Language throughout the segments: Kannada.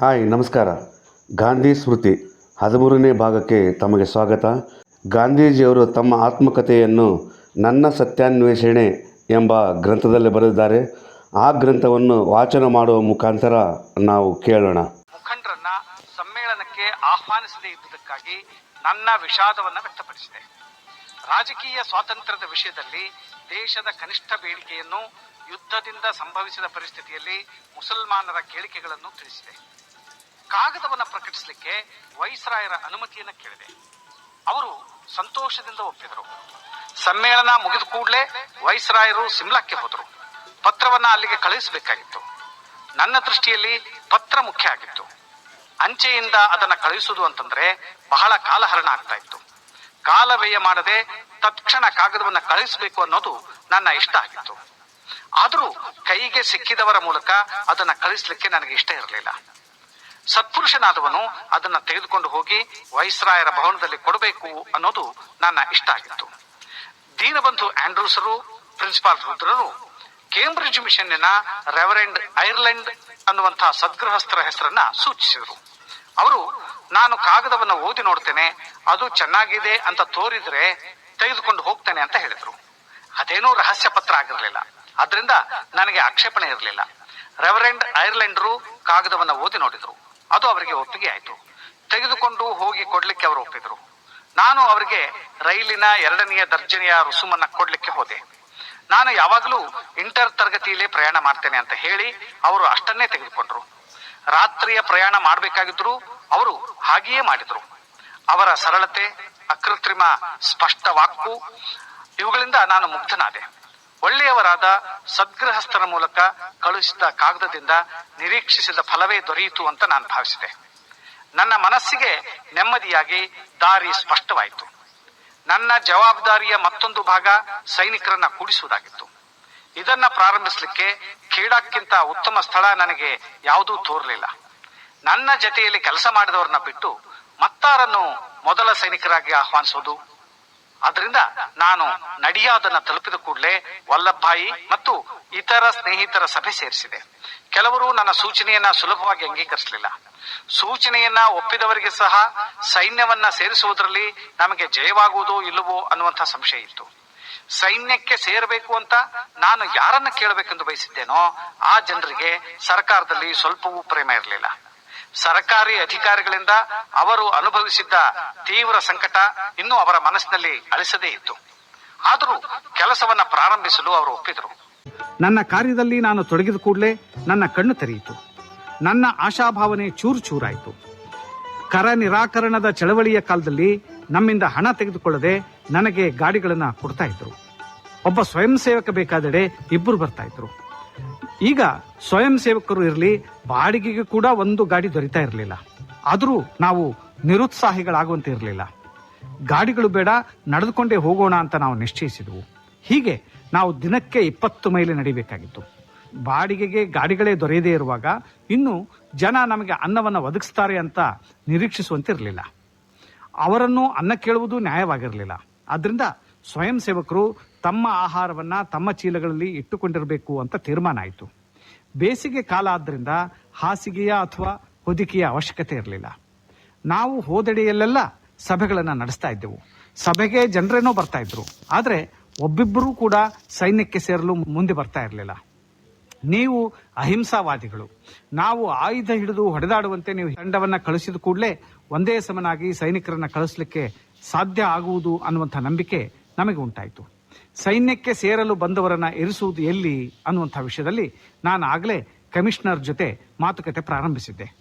ಹಾಯ್, ನಮಸ್ಕಾರ. ಗಾಂಧಿ ಸ್ಮೃತಿ ಹದಿಮೂರನೇ ಭಾಗಕ್ಕೆ ತಮಗೆ ಸ್ವಾಗತ. ಗಾಂಧೀಜಿಯವರು ತಮ್ಮ ಆತ್ಮಕಥೆಯನ್ನು ನನ್ನ ಸತ್ಯಾನ್ವೇಷಣೆ ಎಂಬ ಗ್ರಂಥದಲ್ಲಿ ಬರೆದಿದ್ದಾರೆ. ಆ ಗ್ರಂಥವನ್ನು ವಾಚನ ಮಾಡುವ ಮುಖಾಂತರ ನಾವು ಕೇಳೋಣ. ಮುಖಂಡರನ್ನ ಸಮ್ಮೇಳನಕ್ಕೆ ಆಹ್ವಾನಿಸದೇ ಇದ್ದುದಕ್ಕಾಗಿ ನನ್ನ ವಿಷಾದವನ್ನು ವ್ಯಕ್ತಪಡಿಸಿದೆ. ರಾಜಕೀಯ ಸ್ವಾತಂತ್ರ್ಯದ ವಿಷಯದಲ್ಲಿ ದೇಶದ ಕನಿಷ್ಠ ಬೇಡಿಕೆಯನ್ನು ಯುದ್ಧದಿಂದ ಸಂಭವಿಸಿದ ಪರಿಸ್ಥಿತಿಯಲ್ಲಿ ಮುಸಲ್ಮಾನರ ಕೇಳಿಕೆಗಳನ್ನು ತಿಳಿಸಿದೆ. ಕಾಗದವನ್ನು ಪ್ರಕಟಿಸಲಿಕ್ಕೆ ವೈಸ್ರಾಯರ ಅನುಮತಿಯನ್ನ ಕೇಳಿದೆ. ಅವರು ಸಂತೋಷದಿಂದ ಒಪ್ಪಿದರು. ಸಮ್ಮೇಳನ ಮುಗಿದ ಕೂಡಲೇ ವೈಸ್ರಾಯರು ಸಿಮ್ಲಾಕ್ಕೆ ಹೋದರು. ಪತ್ರವನ್ನ ಅಲ್ಲಿಗೆ ಕಳುಹಿಸಬೇಕಾಗಿತ್ತು. ನನ್ನ ದೃಷ್ಟಿಯಲ್ಲಿ ಪತ್ರ ಮುಖ್ಯ ಆಗಿತ್ತು. ಅಂಚೆಯಿಂದ ಅದನ್ನ ಕಳುಹಿಸುವುದು ಅಂತಂದ್ರೆ ಬಹಳ ಕಾಲಹರಣ ಆಗ್ತಾ ಇತ್ತು. ಕಾಲ ವ್ಯಯ ಮಾಡದೆ ತತ್ಕ್ಷಣ ಕಾಗದವನ್ನ ಕಳುಹಿಸಬೇಕು ಅನ್ನೋದು ನನ್ನ ಇಷ್ಟ ಆಗಿತ್ತು. ಆದರೂ ಕೈಗೆ ಸಿಕ್ಕಿದವರ ಮೂಲಕ ಅದನ್ನ ಕಳಿಸ್ಲಿಕ್ಕೆ ನನಗೆ ಇಷ್ಟ ಇರಲಿಲ್ಲ. ಸತ್ಪುರುಷನಾದವನು ಅದನ್ನ ತೆಗೆದುಕೊಂಡು ಹೋಗಿ ವೈಸ್ರಾಯರ ಭವನದಲ್ಲಿ ಕೊಡಬೇಕು ಅನ್ನೋದು ನನ್ನ ಇಷ್ಟ ಆಗಿತ್ತು. ದೀನಬಂಧು ಆಂಡ್ರೂಸರು, ಪ್ರಿನ್ಸಿಪಾಲ್ ರುದ್ರರು, ಕೇಂಬ್ರಿಡ್ಜ್ ಮಿಷನ್ನಿನ ರೆವರೆಂಡ್ ಐರ್ಲೆಂಡ್ ಅನ್ನುವಂತಹ ಸದ್ಗೃಹಸ್ಥರ ಹೆಸರನ್ನ ಸೂಚಿಸಿದರು. ಅವರು, ನಾನು ಕಾಗದವನ್ನು ಓದಿ ನೋಡ್ತೇನೆ, ಅದು ಚೆನ್ನಾಗಿದೆ ಅಂತ ತೋರಿದ್ರೆ ತೆಗೆದುಕೊಂಡು ಹೋಗ್ತೇನೆ ಅಂತ ಹೇಳಿದರು. ಅದೇನೂ ರಹಸ್ಯ ಪತ್ರ ಆಗಿರಲಿಲ್ಲ. ಅದರಿಂದ ನನಗೆ ಆಕ್ಷೇಪಣೆ ಇರಲಿಲ್ಲ. ರೆವರೆಂಡ್ ಐರ್ಲೆಂಡರು ಕಾಗದವನ್ನು ಓದಿ ನೋಡಿದರು. ಅದು ಅವರಿಗೆ ಒಪ್ಪಿಗೆ ಆಯಿತು. ತೆಗೆದುಕೊಂಡು ಹೋಗಿ ಕೊಡ್ಲಿಕ್ಕೆ ಅವರು ಒಪ್ಪಿದ್ರು. ನಾನು ಅವರಿಗೆ ರೈಲಿನ ಎರಡನೆಯ ದರ್ಜನೆಯ ರುಸುಮನ್ನ ಕೊಡ್ಲಿಕ್ಕೆ ಹೋದೆ. ನಾನು ಯಾವಾಗಲೂ ಇಂಟರ್ ತರಗತಿಯಲ್ಲೇ ಪ್ರಯಾಣ ಮಾಡ್ತೇನೆ ಅಂತ ಹೇಳಿ ಅವರು ಅಷ್ಟನ್ನೇ ತೆಗೆದುಕೊಂಡ್ರು. ರಾತ್ರಿಯ ಪ್ರಯಾಣ ಮಾಡಬೇಕಾಗಿದ್ರು ಅವರು ಹಾಗೆಯೇ ಮಾಡಿದ್ರು. ಅವರ ಸರಳತೆ, ಅಕೃತ್ರಿಮ, ಸ್ಪಷ್ಟ ವಾಕು ಇವುಗಳಿಂದ ನಾನು ಮುಗ್ಧನಾದೆ. ಒಳ್ಳೆಯವರಾದ ಸದ್ಗೃಹಸ್ಥರ ಮೂಲಕ ಕಳುಹಿಸಿದ ಕಾಗದದಿಂದ ನಿರೀಕ್ಷಿಸಿದ ಫಲವೇ ದೊರೆಯಿತು ಅಂತ ನಾನು ಭಾವಿಸಿದೆ. ನನ್ನ ಮನಸ್ಸಿಗೆ ನೆಮ್ಮದಿಯಾಗಿ ದಾರಿ ಸ್ಪಷ್ಟವಾಯಿತು. ನನ್ನ ಜವಾಬ್ದಾರಿಯ ಮತ್ತೊಂದು ಭಾಗ ಸೈನಿಕರನ್ನ ಕೂಡಿಸುವುದಾಗಿತ್ತು. ಇದನ್ನ ಪ್ರಾರಂಭಿಸಲಿಕ್ಕೆ ಕ್ರೀಡಾಕ್ಕಿಂತ ಉತ್ತಮ ಸ್ಥಳ ನನಗೆ ಯಾವುದೂ ತೋರಲಿಲ್ಲ. ನನ್ನ ಜತೆಯಲ್ಲಿ ಕೆಲಸ ಮಾಡಿದವರನ್ನ ಬಿಟ್ಟು ಮತ್ತಾರನ್ನು ಮೊದಲ ಸೈನಿಕರಾಗಿ ಆಹ್ವಾನಿಸುವುದು ಅದರಿಂದ ನಾನು ನಡಿಯಾದನ್ನ ತಲುಪಿದ ಕೂಡಲೇ ವಲ್ಲಭಾಯಿ ಮತ್ತು ಇತರ ಸ್ನೇಹಿತರ ಸಭೆ ಸೇರಿಸಿದೆ. ಕೆಲವರು ನನ್ನ ಸೂಚನೆಯನ್ನ ಸುಲಭವಾಗಿ ಅಂಗೀಕರಿಸಲಿಲ್ಲ. ಸೂಚನೆಯನ್ನ ಒಪ್ಪಿದವರಿಗೆ ಸಹ ಸೈನ್ಯವನ್ನ ಸೇರಿಸುವುದರಲ್ಲಿ ನಮಗೆ ಜಯವಾಗುವುದೋ ಇಲ್ಲವೋ ಅನ್ನುವಂಥ ಸಂಶಯ ಇತ್ತು. ಸೈನ್ಯಕ್ಕೆ ಸೇರಬೇಕು ಅಂತ ನಾನು ಯಾರನ್ನ ಕೇಳಬೇಕೆಂದು ಬಯಸಿದ್ದೇನೋ ಆ ಜನರಿಗೆ ಸರ್ಕಾರದಲ್ಲಿ ಸ್ವಲ್ಪವೂ ಪ್ರೇಮ ಇರಲಿಲ್ಲ. ಸರ್ಕಾರಿ ಅಧಿಕಾರಿಗಳಿಂದ ಅವರು ಅನುಭವಿಸಿದ್ದ ತೀವ್ರ ಸಂಕಟ ಇನ್ನೂ ಅವರ ಮನಸ್ಸಿನಲ್ಲಿ ಅಳಿಸದೇ ಇತ್ತು. ಆದರೂ ಕೆಲಸವನ್ನ ಪ್ರಾರಂಭಿಸಲು ಅವರು ಒಪ್ಪಿದರು. ನನ್ನ ಕಾರ್ಯದಲ್ಲಿ ನಾನು ತೊಡಗಿದ ಕೂಡಲೇ ನನ್ನ ಕಣ್ಣು ತೆರೆಯಿತು. ನನ್ನ ಆಶಾಭಾವನೆ ಚೂರು ಚೂರಾಯಿತು. ಕರ ನಿರಾಕರಣದ ಚಳವಳಿಯ ಕಾಲದಲ್ಲಿ ನಮ್ಮಿಂದ ಹಣ ತೆಗೆದುಕೊಳ್ಳದೆ ನನಗೆ ಗಾಡಿಗಳನ್ನು ಕೊಡ್ತಾ ಇದ್ರು. ಒಬ್ಬ ಸ್ವಯಂ ಸೇವಕ ಬೇಕಾದೆಡೆ ಇಬ್ಬರು ಬರ್ತಾ ಇದ್ರು. ಈಗ ಸ್ವಯಂ ಸೇವಕರು ಇರಲಿ, ಬಾಡಿಗೆಗೆ ಕೂಡ ಒಂದು ಗಾಡಿ ದೊರೀತಾ ಇರಲಿಲ್ಲ. ಆದರೂ ನಾವು ನಿರುತ್ಸಾಹಿಗಳಾಗುವಂತೆ ಇರಲಿಲ್ಲ. ಗಾಡಿಗಳು ಬೇಡ, ನಡೆದುಕೊಂಡೇ ಹೋಗೋಣ ಅಂತ ನಾವು ನಿಶ್ಚಯಿಸಿದೆವು. ಹೀಗೆ ನಾವು ದಿನಕ್ಕೆ ಇಪ್ಪತ್ತು ಮೈಲಿ ನಡಿಬೇಕಾಗಿತ್ತು. ಬಾಡಿಗೆಗೆ ಗಾಡಿಗಳೇ ದೊರೆಯದೇ ಇರುವಾಗ ಇನ್ನು ಜನ ನಮಗೆ ಅನ್ನವನ್ನು ಒದಗಿಸ್ತಾರೆ ಅಂತ ನಿರೀಕ್ಷಿಸುವಂತಿರಲಿಲ್ಲ ಅವರನ್ನು ಅನ್ನ ಕೇಳುವುದು ನ್ಯಾಯವಾಗಿರಲಿಲ್ಲ. ಆದ್ದರಿಂದ ಸ್ವಯಂ ಸೇವಕರು ತಮ್ಮ ಆಹಾರವನ್ನ ತಮ್ಮ ಚೀಲಗಳಲ್ಲಿ ಇಟ್ಟುಕೊಂಡಿರಬೇಕು ಅಂತ ತೀರ್ಮಾನ ಆಯಿತು. ಬೇಸಿಗೆ ಕಾಲ ಆದ್ದರಿಂದ ಹಾಸಿಗೆಯ ಅಥವಾ ಹೊದಿಕೆಯ ಅವಶ್ಯಕತೆ ಇರಲಿಲ್ಲ. ನಾವು ಹೋದೆಡೆಯಲ್ಲೆಲ್ಲ ಸಭೆಗಳನ್ನು ನಡೆಸ್ತಾ ಇದ್ದೆವು. ಸಭೆಗೆ ಜನರೇನೋ ಬರ್ತಾ ಇದ್ರು. ಆದರೆ ಒಬ್ಬಿಬ್ಬರೂ ಕೂಡ ಸೈನ್ಯಕ್ಕೆ ಸೇರಲು ಮುಂದೆ ಬರ್ತಾ ಇರಲಿಲ್ಲ. ನೀವು ಅಹಿಂಸಾವಾದಿಗಳು. ನಾವು ಆಯುಧ ಹಿಡಿದು ಹೊಡೆದಾಡುವಂತೆ ನೀವು ತಂಡವನ್ನು ಕಳಿಸಿದ ಕೂಡಲೇ ಒಂದೇ ಸಮನಾಗಿ ಸೈನಿಕರನ್ನು ಕಳಿಸ್ಲಿಕ್ಕೆ ಸಾಧ್ಯ ಆಗುವುದು ಅನ್ನುವಂಥ ನಂಬಿಕೆ ನಮಗೆ ಉಂಟಾಯಿತು. ಸೈನ್ಯಕ್ಕೆ ಸೇರಲು ಬಂದವರನ್ನ ಇರಿಸುವುದು ಎಲ್ಲಿ ಅನ್ನುವಂಥ ವಿಷಯದಲ್ಲಿ ನಾನು ಆಗಲೇ ಕಮಿಷನರ್ ಜೊತೆ ಮಾತುಕತೆ ಪ್ರಾರಂಭಿಸಿದ್ದೆ.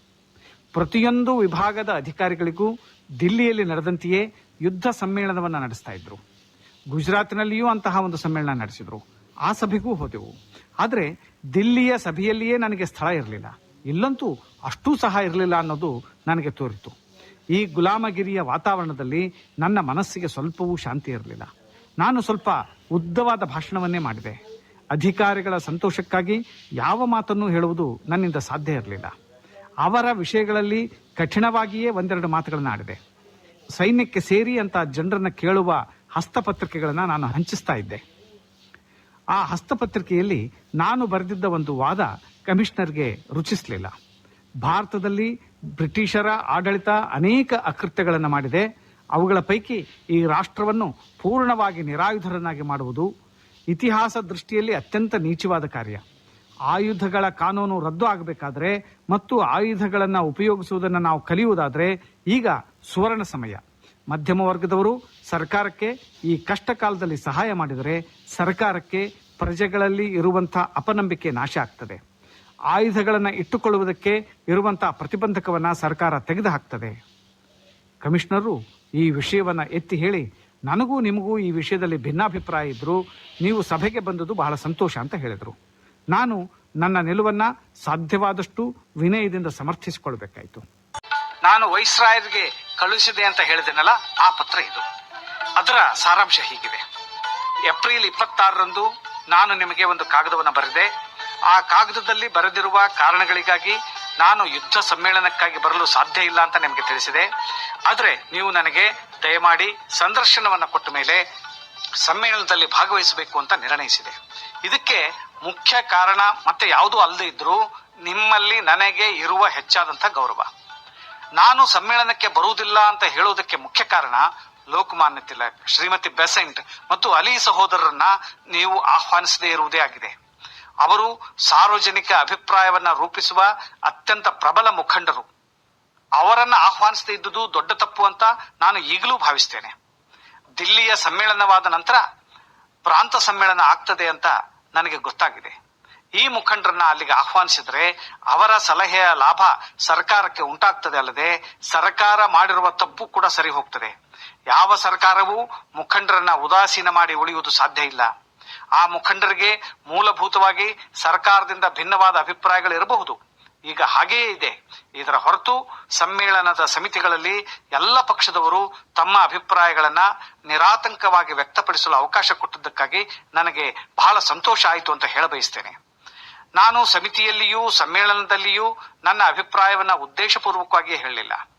ಪ್ರತಿಯೊಂದು ವಿಭಾಗದ ಅಧಿಕಾರಿಗಳಿಗೂ ದಿಲ್ಲಿಯಲ್ಲಿ ನಡೆದಂತೆಯೇ ಯುದ್ಧ ಸಮ್ಮೇಳನವನ್ನು ನಡೆಸ್ತಾ ಇದ್ರು. ಗುಜರಾತ್ನಲ್ಲಿಯೂ ಅಂತಹ ಒಂದು ಸಮ್ಮೇಳನ ನಡೆಸಿದ್ರು. ಆ ಸಭೆಗೂ ಹೋದೆವು. ಆದರೆ ದಿಲ್ಲಿಯ ಸಭೆಯಲ್ಲಿಯೇ ನನಗೆ ಸ್ಥಳ ಇರಲಿಲ್ಲ. ಇಲ್ಲಂತೂ ಅಷ್ಟೂ ಸಹ ಇರಲಿಲ್ಲ ಅನ್ನೋದು ನನಗೆ ತೋರಿತು. ಈ ಗುಲಾಮಗಿರಿಯ ವಾತಾವರಣದಲ್ಲಿ ನನ್ನ ಮನಸ್ಸಿಗೆ ಸ್ವಲ್ಪವೂ ಶಾಂತಿ ಇರಲಿಲ್ಲ. ನಾನು ಸ್ವಲ್ಪ ಉದ್ದವಾದ ಭಾಷಣವನ್ನೇ ಮಾಡಿದೆ. ಅಧಿಕಾರಿಗಳ ಸಂತೋಷಕ್ಕಾಗಿ ಯಾವ ಮಾತನ್ನು ಹೇಳುವುದು ನನ್ನಿಂದ ಸಾಧ್ಯ ಇರಲಿಲ್ಲ. ಅವರ ವಿಷಯಗಳಲ್ಲಿ ಕಠಿಣವಾಗಿಯೇ ಒಂದೆರಡು ಮಾತುಗಳನ್ನು ಆಡಿದೆ. ಸೈನ್ಯಕ್ಕೆ ಸೇರಿ ಅಂತ ಜನರನ್ನು ಕೇಳುವ ಹಸ್ತಪತ್ರಿಕೆಗಳನ್ನು ನಾನು ಹಂಚಿಸ್ತಾ ಇದ್ದೆ. ಆ ಹಸ್ತಪತ್ರಿಕೆಯಲ್ಲಿ ನಾನು ಬರೆದಿದ್ದ ಒಂದು ವಾದ ಕಮಿಷನರ್ಗೆ ರುಚಿಸಲಿಲ್ಲ. ಭಾರತದಲ್ಲಿ ಬ್ರಿಟಿಷರ ಆಡಳಿತ ಅನೇಕ ಅಕೃತ್ಯಗಳನ್ನು ಮಾಡಿದೆ. ಅವುಗಳ ಪೈಕಿ ಈ ರಾಷ್ಟ್ರವನ್ನು ಪೂರ್ಣವಾಗಿ ನಿರಾಯುಧರನ್ನಾಗಿ ಮಾಡುವುದು ಇತಿಹಾಸ ದೃಷ್ಟಿಯಲ್ಲಿ ಅತ್ಯಂತ ನೀಚವಾದ ಕಾರ್ಯ. ಆಯುಧಗಳ ಕಾನೂನು ರದ್ದು ಆಗಬೇಕಾದರೆ ಮತ್ತು ಆಯುಧಗಳನ್ನು ಉಪಯೋಗಿಸುವುದನ್ನು ನಾವು ಕಲಿಯುವುದಾದರೆ ಈಗ ಸುವರ್ಣ ಸಮಯ. ಮಧ್ಯಮ ವರ್ಗದವರು ಸರ್ಕಾರಕ್ಕೆ ಈ ಕಷ್ಟ ಕಾಲದಲ್ಲಿ ಸಹಾಯ ಮಾಡಿದರೆ ಸರ್ಕಾರಕ್ಕೆ ಪ್ರಜೆಗಳಲ್ಲಿ ಇರುವಂಥ ಅಪನಂಬಿಕೆ ನಾಶ ಆಗ್ತದೆ. ಆಯುಧಗಳನ್ನು ಇಟ್ಟುಕೊಳ್ಳುವುದಕ್ಕೆ ಇರುವಂಥ ಪ್ರತಿಬಂಧಕವನ್ನು ಸರ್ಕಾರ ತೆಗೆದುಹಾಕ್ತದೆ. ಕಮಿಷನರು ಈ ವಿಷಯವನ್ನು ಎತ್ತಿ ಹೇಳಿ, ನನಗೂ ನಿಮಗೂ ಈ ವಿಷಯದಲ್ಲಿ ಭಿನ್ನಾಭಿಪ್ರಾಯ ಇದ್ದರು ನೀವು ಸಭೆಗೆ ಬಂದದ್ದು ಬಹಳ ಸಂತೋಷ ಅಂತ ಹೇಳಿದರು. ನಾನು ನನ್ನ ನಿಲುವನ್ನು ಸಾಧ್ಯವಾದಷ್ಟು ವಿನಯದಿಂದ ಸಮರ್ಥಿಸಿಕೊಳ್ಬೇಕಾಯಿತು. ನಾನು ವೈಸ್ರಾಯರ್ಗೆ ಕಳುಹಿಸಿದೆ ಅಂತ ಹೇಳಿದೆನಲ್ಲ, ಆ ಪತ್ರ ಇದು. ಅದರ ಸಾರಾಂಶ ಹೀಗಿದೆ. ಏಪ್ರಿಲ್ ಇಪ್ಪತ್ತಾರರಂದು ನಾನು ನಿಮಗೆ ಒಂದು ಕಾಗದವನ್ನು ಬರೆದೆ. ಆ ಕಾಗದದಲ್ಲಿ ಬರೆದಿರುವ ಕಾರಣಗಳಿಗಾಗಿ ನಾನು ಯುದ್ಧ ಸಮ್ಮೇಳನಕ್ಕಾಗಿ ಬರಲು ಸಾಧ್ಯ ಇಲ್ಲ ಅಂತ ನಿಮಗೆ ತಿಳಿಸಿದೆ. ಆದರೆ ನೀವು ನನಗೆ ದಯಮಾಡಿ ಸಂದರ್ಶನವನ್ನು ಕೊಟ್ಟ ಮೇಲೆ ಸಮ್ಮೇಳನದಲ್ಲಿ ಭಾಗವಹಿಸಬೇಕು ಅಂತ ನಿರ್ಣಯಿಸಿದೆ. ಇದಕ್ಕೆ ಮುಖ್ಯ ಕಾರಣ ಮತ್ತೆ ಯಾವುದೂ ಅಲ್ಲದೆ ಇದ್ದರೂ ನಿಮ್ಮಲ್ಲಿ ನನಗೆ ಇರುವ ಹೆಚ್ಚಾದಂಥ ಗೌರವ. ನಾನು ಸಮ್ಮೇಳನಕ್ಕೆ ಬರುವುದಿಲ್ಲ ಅಂತ ಹೇಳುವುದಕ್ಕೆ ಮುಖ್ಯ ಕಾರಣ ಲೋಕಮಾನ್ಯ ತಿಲಕ್, ಶ್ರೀಮತಿ ಬೆಸೆಂಟ್ ಮತ್ತು ಅಲಿ ಸಹೋದರರನ್ನ ನೀವು ಆಹ್ವಾನಿಸದೇ ಇರುವುದೇ ಆಗಿದೆ. ಅವರು ಸಾರ್ವಜನಿಕ ಅಭಿಪ್ರಾಯವನ್ನ ರೂಪಿಸುವ ಅತ್ಯಂತ ಪ್ರಬಲ ಮುಖಂಡರು. ಅವರನ್ನು ಆಹ್ವಾನಿಸದೇ ಇದ್ದುದು ದೊಡ್ಡ ತಪ್ಪು ಅಂತ ನಾನು ಈಗಲೂ ಭಾವಿಸ್ತೇನೆ. ದಿಲ್ಲಿಯ ಸಮ್ಮೇಳನವಾದ ನಂತರ ಪ್ರಾಂತ ಸಮ್ಮೇಳನ ಆಗ್ತದೆ ಅಂತ ನನಗೆ ಗೊತ್ತಾಗಿದೆ. ಈ ಮುಖಂಡರನ್ನ ಅಲ್ಲಿಗೆ ಆಹ್ವಾನಿಸಿದರೆ ಅವರ ಸಲಹೆಯ ಲಾಭ ಸರ್ಕಾರಕ್ಕೆ ಉಂಟಾಗ್ತದೆ ಅಲ್ಲದೆ ಸರ್ಕಾರ ಮಾಡಿರುವ ತಪ್ಪು ಕೂಡ ಸರಿ ಹೋಗ್ತದೆ. ಯಾವ ಸರ್ಕಾರವೂ ಮುಖಂಡರನ್ನ ಉದಾಸೀನ ಮಾಡಿ ಉಳಿಯುವುದು ಸಾಧ್ಯ ಇಲ್ಲ. ಆ ಮುಖಂಡರಿಗೆ ಮೂಲಭೂತವಾಗಿ ಸರ್ಕಾರದಿಂದ ಭಿನ್ನವಾದ ಅಭಿಪ್ರಾಯಗಳು ಇರಬಹುದು. ಈಗ ಹಾಗೆಯೇ ಇದೆ. ಇದರ ಹೊರತು ಸಮ್ಮೇಳನದ ಸಮಿತಿಗಳಲ್ಲಿ ಎಲ್ಲ ಪಕ್ಷದವರು ತಮ್ಮ ಅಭಿಪ್ರಾಯಗಳನ್ನು ನಿರಾತಂಕವಾಗಿ ವ್ಯಕ್ತಪಡಿಸಲು ಅವಕಾಶ ಕೊಟ್ಟಿದ್ದಕ್ಕಾಗಿ ನನಗೆ ಬಹಳ ಸಂತೋಷ ಆಯಿತು ಅಂತ ಹೇಳಬಯಸ್ತೇನೆ ನಾನು ಸಮಿತಿಯಲ್ಲಿಯೂ ಸಮ್ಮೇಳನದಲ್ಲಿಯೂ ನನ್ನ ಅಭಿಪ್ರಾಯವನ್ನು ಉದ್ದೇಶಪೂರ್ವಕವಾಗಿ ಹೇಳಲಿಲ್ಲ.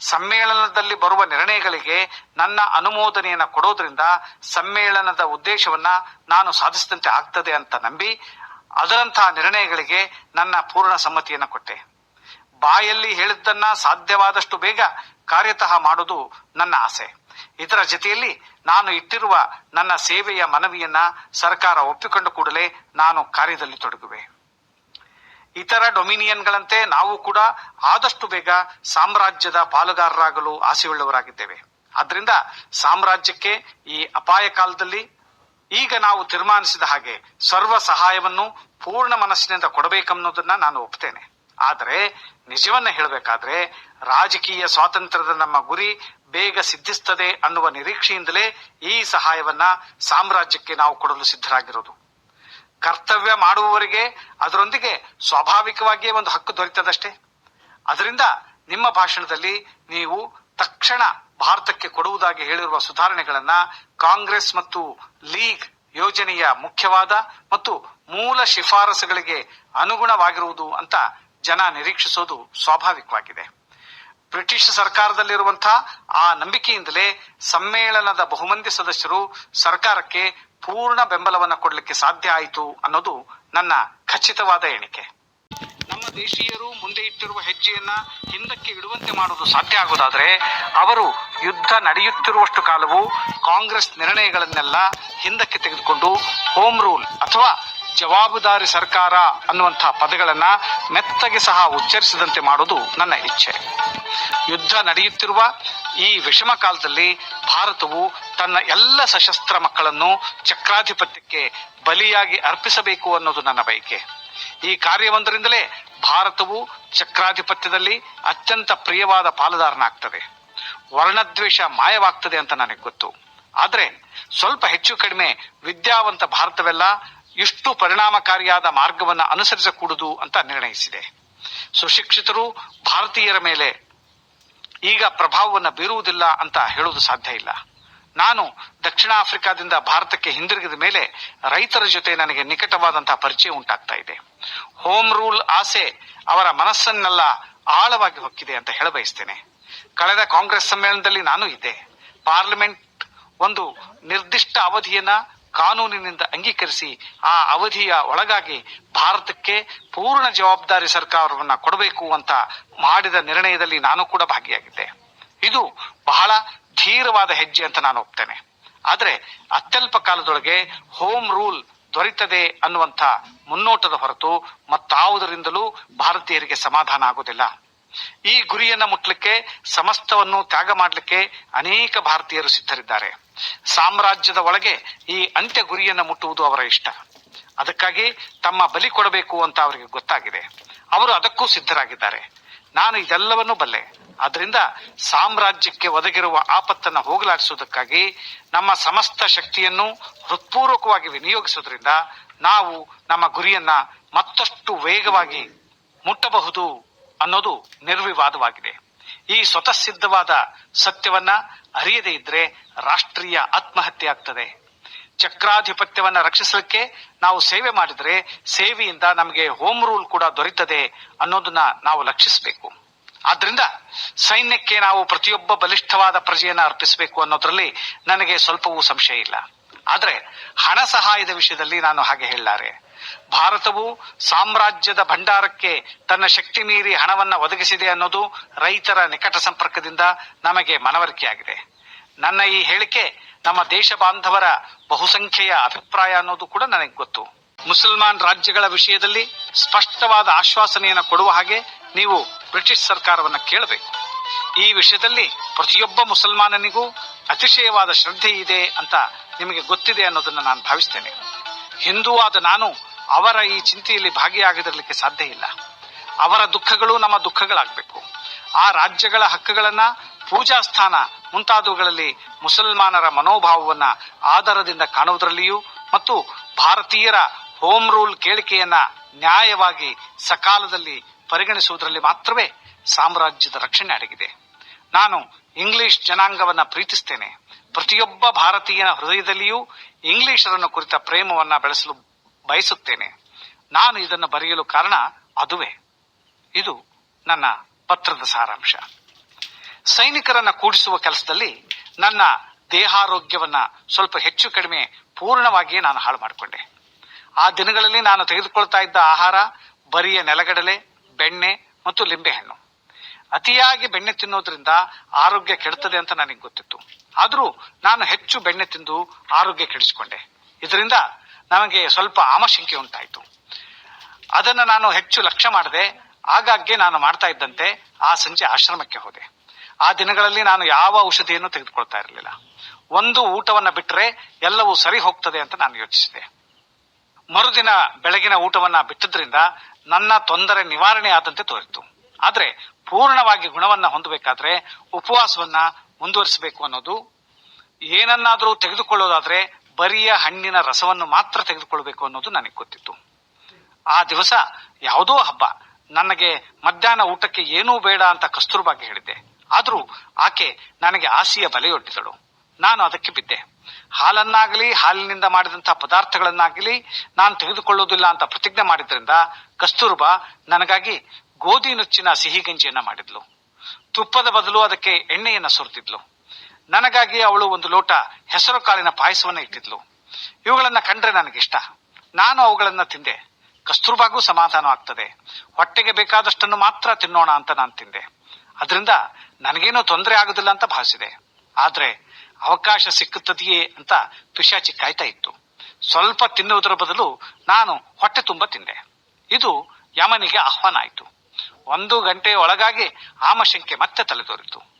ಸಮ್ಮೇಳನದಲ್ಲಿ ಬರುವ ನಿರ್ಣಯಗಳಿಗೆ ನನ್ನ ಅನುಮೋದನೆಯನ್ನು ಕೊಡೋದ್ರಿಂದ ಸಮ್ಮೇಳನದ ಉದ್ದೇಶವನ್ನ ನಾನು ಸಾಧಿಸಿದಂತೆ ಆಗ್ತದೆ ಅಂತ ನಂಬಿ ಅದರಂತಹ ನಿರ್ಣಯಗಳಿಗೆ ನನ್ನ ಪೂರ್ಣ ಸಮ್ಮತಿಯನ್ನು ಕೊಟ್ಟೆ. ಬಾಯಲ್ಲಿ ಹೇಳಿದ್ದನ್ನ ಸಾಧ್ಯವಾದಷ್ಟು ಬೇಗ ಕಾರ್ಯತಃ ಮಾಡುವುದು ನನ್ನ ಆಸೆ. ಇದರ ಜೊತೆಯಲ್ಲಿ ನಾನು ಇಟ್ಟಿರುವ ನನ್ನ ಸೇವೆಯ ಮನವಿಯನ್ನ ಸರ್ಕಾರ ಒಪ್ಪಿಕೊಂಡು ಕೂಡಲೇ ನಾನು ಕಾರ್ಯದಲ್ಲಿ ತೊಡಗುವೆ. ಇತರ ಡೊಮಿನಿಯನ್ಗಳಂತೆ ನಾವು ಕೂಡ ಆದಷ್ಟು ಬೇಗ ಸಾಮ್ರಾಜ್ಯದ ಪಾಲುಗಾರರಾಗಲು ಆಸೆಯುಳ್ಳವರಾಗಿದ್ದೇವೆ. ಆದ್ರಿಂದ ಸಾಮ್ರಾಜ್ಯಕ್ಕೆ ಈ ಅಪಾಯ ಕಾಲದಲ್ಲಿ ಈಗ ನಾವು ತೀರ್ಮಾನಿಸಿದ ಹಾಗೆ ಸರ್ವ ಸಹಾಯವನ್ನು ಪೂರ್ಣ ಮನಸ್ಸಿನಿಂದ ಕೊಡಬೇಕನ್ನೋದನ್ನ ನಾನು ಒಪ್ತೇನೆ. ಆದರೆ ನಿಜವನ್ನ ಹೇಳಬೇಕಾದ್ರೆ ರಾಜಕೀಯ ಸ್ವಾತಂತ್ರ್ಯದ ನಮ್ಮ ಗುರಿ ಬೇಗ ಸಿದ್ಧಿಸ್ತದೆ ಅನ್ನುವ ನಿರೀಕ್ಷೆಯಿಂದಲೇ ಈ ಸಹಾಯವನ್ನ ಸಾಮ್ರಾಜ್ಯಕ್ಕೆ ನಾವು ಕೊಡಲು ಸಿದ್ಧರಾಗಿರೋದು. ಕರ್ತವ್ಯ ಮಾಡುವವರಿಗೆ ಅದರೊಂದಿಗೆ ಸ್ವಾಭಾವಿಕವಾಗಿಯೇ ಒಂದು ಹಕ್ಕು ದೊರೆತದಷ್ಟೇ. ಅದರಿಂದ ನಿಮ್ಮ ಭಾಷಣದಲ್ಲಿ ನೀವು ತಕ್ಷಣ ಭಾರತಕ್ಕೆ ಕೊಡುವುದಾಗಿ ಹೇಳಿರುವ ಸುಧಾರಣೆಗಳನ್ನ ಕಾಂಗ್ರೆಸ್ ಮತ್ತು ಲೀಗ್ ಯೋಜನೆಯ ಮುಖ್ಯವಾದ ಮತ್ತು ಮೂಲ ಶಿಫಾರಸುಗಳಿಗೆ ಅನುಗುಣವಾಗಿರುವುದು ಅಂತ ಜನ ನಿರೀಕ್ಷಿಸೋದು ಸ್ವಾಭಾವಿಕವಾಗಿದೆ. ಬ್ರಿಟಿಷ್ ಸರ್ಕಾರದಲ್ಲಿರುವಂತಹ ಆ ನಂಬಿಕೆಯಿಂದಲೇ ಸಮ್ಮೇಳನದ ಬಹುಮಂದಿ ಸದಸ್ಯರು ಸರ್ಕಾರಕ್ಕೆ ಪೂರ್ಣ ಬೆಂಬಲವನ್ನು ಕೊಡಲಿಕ್ಕೆ ಸಾಧ್ಯ ಆಯಿತು ಅನ್ನೋದು ನನ್ನ ಖಚಿತವಾದ ಎಣಿಕೆ. ನಮ್ಮ ದೇಶೀಯರು ಮುಂದೆ ಇಟ್ಟಿರುವ ಹೆಜ್ಜೆಯನ್ನ ಹಿಂದಕ್ಕೆ ಇಡುವಂತೆ ಮಾಡುವುದು ಸಾಧ್ಯ ಆಗುವುದಾದರೆ ಅವರು ಯುದ್ಧ ನಡೆಯುತ್ತಿರುವಷ್ಟು ಕಾಲವು ಕಾಂಗ್ರೆಸ್ ನಿರ್ಣಯಗಳನ್ನೆಲ್ಲ ಹಿಂದಕ್ಕೆ ತೆಗೆದುಕೊಂಡು ಹೋಮ್ ರೂಲ್ ಅಥವಾ ಜವಾಬ್ದಾರಿ ಸರ್ಕಾರ ಅನ್ನುವಂತಹ ಪದಗಳನ್ನ ಮೆತ್ತಗೆ ಸಹ ಉಚ್ಚರಿಸದಂತೆ ಮಾಡುವುದು ನನ್ನ ಇಚ್ಛೆ. ಯುದ್ಧ ನಡೆಯುತ್ತಿರುವ ಈ ವಿಷಮ ಕಾಲದಲ್ಲಿ ಭಾರತವು ತನ್ನ ಎಲ್ಲ ಸಶಸ್ತ್ರ ಮಕ್ಕಳನ್ನು ಚಕ್ರಾಧಿಪತ್ಯಕ್ಕೆ ಬಲಿಯಾಗಿ ಅರ್ಪಿಸಬೇಕು ಅನ್ನೋದು ನನ್ನ ಬಯಕೆ. ಈ ಕಾರ್ಯವೊಂದರಿಂದಲೇ ಭಾರತವು ಚಕ್ರಾಧಿಪತ್ಯದಲ್ಲಿ ಅತ್ಯಂತ ಪ್ರಿಯವಾದ ಪಾಲುದಾರನಾಗ್ತದೆ. ವರ್ಣದ್ವೇಷ ಮಾಯವಾಗ್ತದೆ ಅಂತ ನನಗೆ ಗೊತ್ತು. ಆದ್ರೆ ಸ್ವಲ್ಪ ಹೆಚ್ಚು ಕಡಿಮೆ ವಿದ್ಯಾವಂತ ಭಾರತವೆಲ್ಲ ಇಷ್ಟು ಪರಿಣಾಮಕಾರಿಯಾದ ಮಾರ್ಗವನ್ನು ಅನುಸರಿಸಕೂಡುದು ಅಂತ ನಿರ್ಣಯಿಸಿದೆ. ಸುಶಿಕ್ಷಿತರು ಭಾರತೀಯರ ಮೇಲೆ ಈಗ ಪ್ರಭಾವವನ್ನು ಬೀರುವುದಿಲ್ಲ ಅಂತ ಹೇಳುವುದು ಸಾಧ್ಯ ಇಲ್ಲ. ನಾನು ದಕ್ಷಿಣ ಆಫ್ರಿಕಾದಿಂದ ಭಾರತಕ್ಕೆ ಹಿಂದಿರುಗಿದ ಮೇಲೆ ರೈತರ ಜೊತೆ ನನಗೆ ನಿಕಟವಾದಂತಹ ಪರಿಚಯ ಉಂಟಾಗ್ತಾ ಇದೆ. ಹೋಮ್ ರೂಲ್ ಆಸೆ ಅವರ ಮನಸ್ಸನ್ನೆಲ್ಲ ಆಳವಾಗಿ ಹೊಕ್ಕಿದೆ ಅಂತ ಹೇಳಬಯಸ್ತೇನೆ. ಕಳೆದ ಕಾಂಗ್ರೆಸ್ ಸಮ್ಮೇಳನದಲ್ಲಿ ನಾನು ಇದ್ದೆ. ಪಾರ್ಲಿಮೆಂಟ್ ಒಂದು ನಿರ್ದಿಷ್ಟ ಅವಧಿಯನ್ನ ಕಾನೂನಿನಿಂದ ಅಂಗೀಕರಿಸಿ ಆ ಅವಧಿಯ ಒಳಗಾಗಿ ಭಾರತಕ್ಕೆ ಪೂರ್ಣ ಜವಾಬ್ದಾರಿ ಸರ್ಕಾರವನ್ನ ಕೊಡಬೇಕು ಅಂತ ಮಾಡಿದ ನಿರ್ಣಯದಲ್ಲಿ ನಾನು ಕೂಡ ಭಾಗಿಯಾಗಿದ್ದೆ. ಇದು ಬಹಳ ಧೀರವಾದ ಹೆಜ್ಜೆ ಅಂತ ನಾನು ಒಪ್ತೇನೆ. ಆದರೆ ಅತ್ಯಲ್ಪ ಕಾಲದೊಳಗೆ ಹೋಮ್ ರೂಲ್ ದೊರೆತದೆ ಅನ್ನುವಂಥ ಮುನ್ನೋಟದ ಹೊರತು ಮತ್ತಾವುದರಿಂದಲೂ ಭಾರತೀಯರಿಗೆ ಸಮಾಧಾನ ಆಗುವುದಿಲ್ಲ ಈ ಗುರಿಯನ್ನ ಮುಟ್ಲಿಕ್ಕೆ, ಸಮಸ್ತವನ್ನು ತ್ಯಾಗ ಮಾಡಲಿಕ್ಕೆ ಅನೇಕ ಭಾರತೀಯರು ಸಿದ್ಧರಿದ್ದಾರೆ. ಸಾಮ್ರಾಜ್ಯದ ಒಳಗೆ ಈ ಅಂತ್ಯ ಗುರಿಯನ್ನು ಮುಟ್ಟುವುದು ಅವರ ಇಷ್ಟ. ಅದಕ್ಕಾಗಿ ತಮ್ಮ ಬಲಿ ಕೊಡಬೇಕು ಅಂತ ಅವರಿಗೆ ಗೊತ್ತಾಗಿದೆ. ಅವರು ಅದಕ್ಕೂ ಸಿದ್ಧರಾಗಿದ್ದಾರೆ. ನಾನು ಇದೆಲ್ಲವನ್ನೂ ಬಲ್ಲೆ. ಅದರಿಂದ ಸಾಮ್ರಾಜ್ಯಕ್ಕೆ ಒದಗಿರುವ ಆಪತ್ತನ್ನು ಹೋಗಲಾಡಿಸುವುದಕ್ಕಾಗಿ ನಮ್ಮ ಸಮಸ್ತ ಶಕ್ತಿಯನ್ನು ಹೃತ್ಪೂರ್ವಕವಾಗಿ ವಿನಿಯೋಗಿಸುವುದರಿಂದ ನಾವು ನಮ್ಮ ಗುರಿಯನ್ನ ಮತ್ತಷ್ಟು ವೇಗವಾಗಿ ಮುಟ್ಟಬಹುದು ಅನ್ನೋದು ನಿರ್ವಿವಾದವಾಗಿದೆ. ಈ ಸ್ವತಃ ಸಿದ್ಧವಾದ ಸತ್ಯವನ್ನ ಅರಿಯದೇ ಇದ್ರೆ ರಾಷ್ಟ್ರೀಯ ಆತ್ಮಹತ್ಯೆ ಆಗ್ತದೆ. ಚಕ್ರಾಧಿಪತ್ಯವನ್ನ ರಕ್ಷಿಸಲಿಕ್ಕೆ ನಾವು ಸೇವೆ ಮಾಡಿದ್ರೆ ಸೇವೆಯಿಂದ ನಮಗೆ ಹೋಮ್ ರೂಲ್ ಕೂಡ ದೊರೀತದೆ ಅನ್ನೋದನ್ನ ನಾವು ಲಕ್ಷಿಸಬೇಕು. ಆದ್ರಿಂದ ಸೈನ್ಯಕ್ಕೆ ನಾವು ಪ್ರತಿಯೊಬ್ಬ ಬಲಿಷ್ಠವಾದ ಪ್ರಜೆಯನ್ನ ಅರ್ಪಿಸಬೇಕು ಅನ್ನೋದ್ರಲ್ಲಿ ನನಗೆ ಸ್ವಲ್ಪವೂ ಸಂಶಯ ಇಲ್ಲ. ಆದರೆ ಹಣ ಸಹಾಯದ ವಿಷಯದಲ್ಲಿ ನಾನು ಹಾಗೆ ಹೇಳಲಾರೆ. ಭಾರತವು ಸಾಮ್ರಾಜ್ಯದ ಭಂಡಾರಕ್ಕೆ ತನ್ನ ಶಕ್ತಿ ಮೀರಿ ಹಣವನ್ನ ಒದಗಿಸಿದೆ ಅನ್ನೋದು ರೈತರ ನಿಕಟ ಸಂಪರ್ಕದಿಂದ ನಮಗೆ ಮನವರಿಕೆಯಾಗಿದೆ. ನನ್ನ ಈ ಹೇಳಿಕೆ ನಮ್ಮ ದೇಶ ಬಾಂಧವರ ಬಹುಸಂಖ್ಯೆಯ ಅಭಿಪ್ರಾಯ ಅನ್ನೋದು ಕೂಡ ನನಗೆ ಗೊತ್ತು. ಮುಸಲ್ಮಾನ್ ರಾಜ್ಯಗಳ ವಿಷಯದಲ್ಲಿ ಸ್ಪಷ್ಟವಾದ ಆಶ್ವಾಸನೆಯನ್ನು ಕೊಡುವ ಹಾಗೆ ನೀವು ಬ್ರಿಟಿಷ್ ಸರ್ಕಾರವನ್ನು ಕೇಳಬೇಕು. ಈ ವಿಷಯದಲ್ಲಿ ಪ್ರತಿಯೊಬ್ಬ ಮುಸಲ್ಮಾನನಿಗೂ ಅತಿಶಯವಾದ ಶ್ರದ್ಧೆ ಇದೆ ಅಂತ ನಿಮಗೆ ಗೊತ್ತಿದೆ ಅನ್ನೋದನ್ನು ನಾನು ಭಾವಿಸ್ತೇನೆ. ಹಿಂದೂ ಆದ ನಾನು ಅವರ ಈ ಚಿಂತೆಯಲ್ಲಿ ಭಾಗಿಯಾಗದಿರಲಿಕ್ಕೆ ಸಾಧ್ಯ ಇಲ್ಲ. ಅವರ ದುಃಖಗಳು ನಮ್ಮ ದುಃಖಗಳಾಗಬೇಕು. ಆ ರಾಜ್ಯಗಳ ಹಕ್ಕುಗಳನ್ನ, ಪೂಜಾ ಸ್ಥಾನ ಮುಂತಾದವುಗಳಲ್ಲಿ ಮುಸಲ್ಮಾನರ ಮನೋಭಾವವನ್ನ ಆಧಾರದಿಂದ ಕಾಣುವುದರಲ್ಲಿಯೂ ಮತ್ತು ಭಾರತೀಯರ ಹೋಮ್ ರೂಲ್ ಕೇಳಿಕೆಯನ್ನ ನ್ಯಾಯವಾಗಿ ಸಕಾಲದಲ್ಲಿ ಪರಿಗಣಿಸುವುದರಲ್ಲಿ ಮಾತ್ರವೇ ಸಾಮ್ರಾಜ್ಯದ ರಕ್ಷಣೆ ಅಡಗಿದೆ. ನಾನು ಇಂಗ್ಲಿಷ್ ಜನಾಂಗವನ್ನು ಪ್ರೀತಿಸ್ತೇನೆ. ಪ್ರತಿಯೊಬ್ಬ ಭಾರತೀಯನ ಹೃದಯದಲ್ಲಿಯೂ ಇಂಗ್ಲಿಷರನ್ನು ಕುರಿತ ಪ್ರೇಮವನ್ನ ಬೆಳೆಸಲು ಬಯಸುತ್ತೇನೆ. ನಾನು ಇದನ್ನು ಬರೆಯಲು ಕಾರಣ ಅದುವೇ. ಇದು ನನ್ನ ಪತ್ರದ ಸಾರಾಂಶ. ಸೈನಿಕರನ್ನ ಕೂಡಿಸುವ ಕೆಲಸದಲ್ಲಿ ನನ್ನ ದೇಹಾರೋಗ್ಯವನ್ನ ಸ್ವಲ್ಪ ಹೆಚ್ಚು ಕಡಿಮೆ ಪೂರ್ಣವಾಗಿಯೇ ನಾನು ಹಾಳು ಮಾಡಿಕೊಂಡೆ. ಆ ದಿನಗಳಲ್ಲಿ ನಾನು ತೆಗೆದುಕೊಳ್ತಾ ಇದ್ದ ಆಹಾರ, ಬರಿಯ ನೆಲಗಡಲೆ ಬೆಣ್ಣೆ ಮತ್ತು ಲಿಂಬೆಹಣ್ಣು. ಅತಿಯಾಗಿ ಬೆಣ್ಣೆ ತಿನ್ನೋದ್ರಿಂದ ಆರೋಗ್ಯ ಕೆಡುತ್ತದೆ ಅಂತ ನನಗೆ ಗೊತ್ತಿತ್ತು. ಆದರೂ ನಾನು ಹೆಚ್ಚು ಬೆಣ್ಣೆ ತಿಂದು ಆರೋಗ್ಯ ಕೆಡಿಸಿಕೊಂಡೆ. ಇದರಿಂದ ನನಗೆ ಸ್ವಲ್ಪ ಆಮಶಂಕೆ ಉಂಟಾಯಿತು. ಅದನ್ನ ನಾನು ಹೆಚ್ಚು ಲಕ್ಷ್ಯ ಮಾಡದೆ ಆಗಾಗ್ಗೆ ನಾನು ಮಾಡ್ತಾ ಇದ್ದಂತೆ ಆ ಸಂಜೆ ಆಶ್ರಮಕ್ಕೆ ಹೋದೆ. ಆ ದಿನಗಳಲ್ಲಿ ನಾನು ಯಾವ ಔಷಧಿಯನ್ನು ತೆಗೆದುಕೊಳ್ತಾ ಇರಲಿಲ್ಲ. ಒಂದು ಊಟವನ್ನ ಬಿಟ್ಟರೆ ಎಲ್ಲವೂ ಸರಿ ಹೋಗ್ತದೆ ಅಂತ ನಾನು ಯೋಚಿಸಿದೆ. ಮರುದಿನ ಬೆಳಗಿನ ಊಟವನ್ನ ಬಿಟ್ಟದ್ರಿಂದ ನನ್ನ ತೊಂದರೆ ನಿವಾರಣೆ ಆದಂತೆ ತೋರಿತು. ಆದ್ರೆ ಪೂರ್ಣವಾಗಿ ಗುಣವನ್ನ ಹೊಂದಬೇಕಾದ್ರೆ ಉಪವಾಸವನ್ನ ಮುಂದುವರಿಸಬೇಕು ಅನ್ನೋದು. ಏನನ್ನಾದರೂ ತೆಗೆದುಕೊಳ್ಳೋದಾದ್ರೆ ಬರಿಯ ಹಣ್ಣಿನ ರಸವನ್ನು ಮಾತ್ರ ತೆಗೆದುಕೊಳ್ಬೇಕು ಅನ್ನೋದು ನನಗೆ ಗೊತ್ತಿತ್ತು. ಆ ದಿವಸ ಯಾವುದೋ ಹಬ್ಬ, ನನಗೆ ಮಧ್ಯಾಹ್ನ ಊಟಕ್ಕೆ ಏನೂ ಬೇಡ ಅಂತ ಕಸ್ತೂರ್ಬಾಗಿ ಹೇಳಿದ್ದೆ. ಆದರೂ ಆಕೆ ನನಗೆ ಆಸೆಯ ಬಲೆಯೊಡ್ಡಿದಳು. ನಾನು ಅದಕ್ಕೆ ಬಿದ್ದೆ. ಹಾಲನ್ನಾಗಲಿ, ಹಾಲಿನಿಂದ ಮಾಡಿದಂತಹ ಪದಾರ್ಥಗಳನ್ನಾಗಲಿ ನಾನು ತೆಗೆದುಕೊಳ್ಳುವುದಿಲ್ಲ ಅಂತ ಪ್ರತಿಜ್ಞೆ ಮಾಡಿದ್ರಿಂದ ಕಸ್ತೂರ್ಬಾ ನನಗಾಗಿ ಗೋಧಿ ನುಚ್ಚಿನ ಸಿಹಿ ಗಂಜಿಯನ್ನ ಮಾಡಿದ್ಲು. ತುಪ್ಪದ ಬದಲು ಅದಕ್ಕೆ ಎಣ್ಣೆಯನ್ನ ಸುರಿದಿದ್ಲು. ನನಗಾಗಿ ಅವಳು ಒಂದು ಲೋಟ ಹೆಸರು ಕಾಳಿನ ಪಾಯಸವನ್ನ ಇಟ್ಟಿದ್ಲು. ಇವುಗಳನ್ನ ಕಂಡ್ರೆ ನನಗಿಷ್ಟ. ನಾನು ಅವುಗಳನ್ನ ತಿಂದೆ. ಕಸ್ತೂರ್ಬಾಗೂ ಸಮಾಧಾನ ಆಗ್ತದೆ. ಹೊಟ್ಟೆಗೆ ಬೇಕಾದಷ್ಟನ್ನು ಮಾತ್ರ ತಿನ್ನೋಣ ಅಂತ ನಾನು ತಿಂದೆ. ಅದರಿಂದ ನನಗೇನೂ ತೊಂದರೆ ಆಗುದಿಲ್ಲ ಅಂತ ಭಾವಿಸಿದೆ. ಆದ್ರೆ ಅವಕಾಶ ಸಿಕ್ಕುತ್ತದೆಯೇ ಅಂತ ಪಿಶಾಚಿ ಕಾಯ್ತಾ ಇತ್ತು. ಸ್ವಲ್ಪ ತಿನ್ನುವುದರ ಬದಲು ನಾನು ಹೊಟ್ಟೆ ತುಂಬ ತಿಂದೆ. ಇದು ಯಮನಿಗೆ ಆಹ್ವಾನ ಆಯಿತು. ಒಂದು ಗಂಟೆಯ ಒಳಗಾಗಿ ಆಮಶಂಕೆ ಮತ್ತೆ ತಲೆದೋರಿತು.